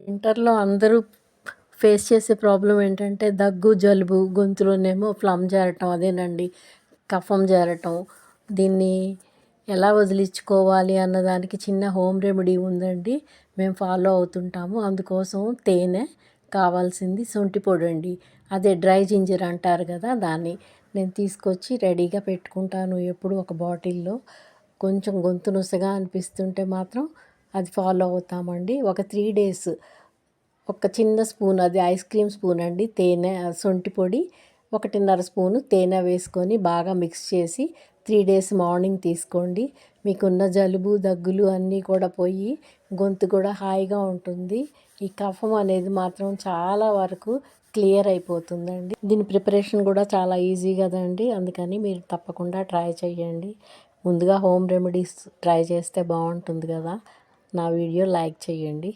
వింటర్లో అందరూ ఫేస్ చేసే ప్రాబ్లం ఏంటంటే దగ్గు జలుబు గొంతులోనేమో ఫ్లమ్ చేరటం అదేనండి కఫం చేరటం దీన్ని ఎలా వదిలించుకోవాలి అన్నదానికి చిన్న హోమ్ రెమెడీ ఉందండి. మేము ఫాలో అవుతుంటాము. అందుకోసం తేనె కావాల్సింది శొంఠి పొడి అండి. అదే డ్రై జింజర్ అంటారు కదా దాన్ని నేను తీసుకొచ్చి రెడీగా పెట్టుకుంటాను ఎప్పుడు ఒక బాటిల్లో. కొంచెం గొంతు నుసగా అనిపిస్తుంటే మాత్రం అది ఫాలో అవుతామండి. ఒక త్రీ డేస్ ఒక చిన్న స్పూన్ అది ఐస్ క్రీమ్ స్పూన్ అండి తేనె శొంఠి పొడి ఒకటిన్నర స్పూను తేనె వేసుకొని బాగా మిక్స్ చేసి త్రీ డేస్ మార్నింగ్ తీసుకోండి. మీకున్న జలుబు దగ్గులు అన్నీ కూడా పోయి గొంతు కూడా హాయిగా ఉంటుంది. ఈ కఫం అనేది మాత్రం చాలా వరకు క్లియర్ అయిపోతుందండి. దీని ప్రిపరేషన్ కూడా చాలా ఈజీ కదండి. అందుకని మీరు తప్పకుండా ట్రై చేయండి. ముందుగా హోమ్ రెమెడీస్ ట్రై చేస్తే బాగుంటుంది కదా. నా వీడియో లైక్ చేయండి.